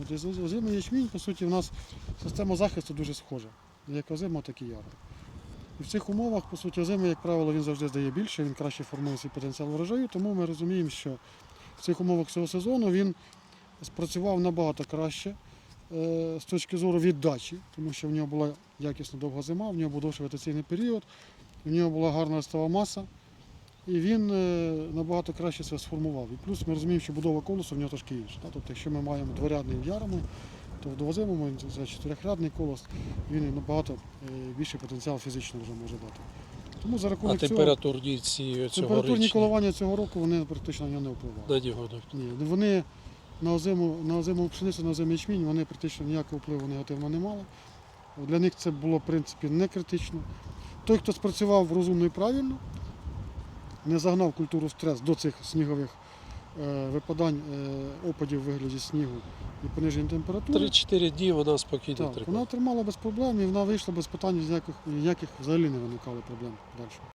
От озимий ячмінь, по суті, у нас система захисту дуже схожа. Як озима, так і яра. І в цих умовах, по суті, озимий, як правило, він завжди здає більше, він краще формує свій потенціал врожаю, тому ми розуміємо, що в цих умовах цього сезону він спрацював набагато краще е, з точки зору віддачі, тому що в нього була якісно довга зима, в нього був довший вегетаційний період, в нього була гарна листова маса, і він е, набагато краще себе сформував. І плюс ми розуміємо, що будова колосу в нього трошки інша. Тобто, якщо ми маємо дворядний в ярому, то в двозимому це чотирьохрядний колос, він набагато е, більший потенціал фізично вже може дати. Тому за А рахунок цього температурні ці температурні коливання цього року вони практично на нього не впливали. на Ні, ну, вони на озиму, на озиму пшеницю, на озимий ячмінь, вони практично ніякого впливу негативного не мали. Для них це було, в принципі, не критично. Той, хто спрацював розумно і правильно, не загнав культуру в стрес до цих снігових е, випадань, е, опадів в вигляді снігу і пониження температури. 3-4 дні вона спокійно тримає. вона тримала без проблем і вона вийшла без питань, ніяких, ніяких взагалі не виникало проблем далі.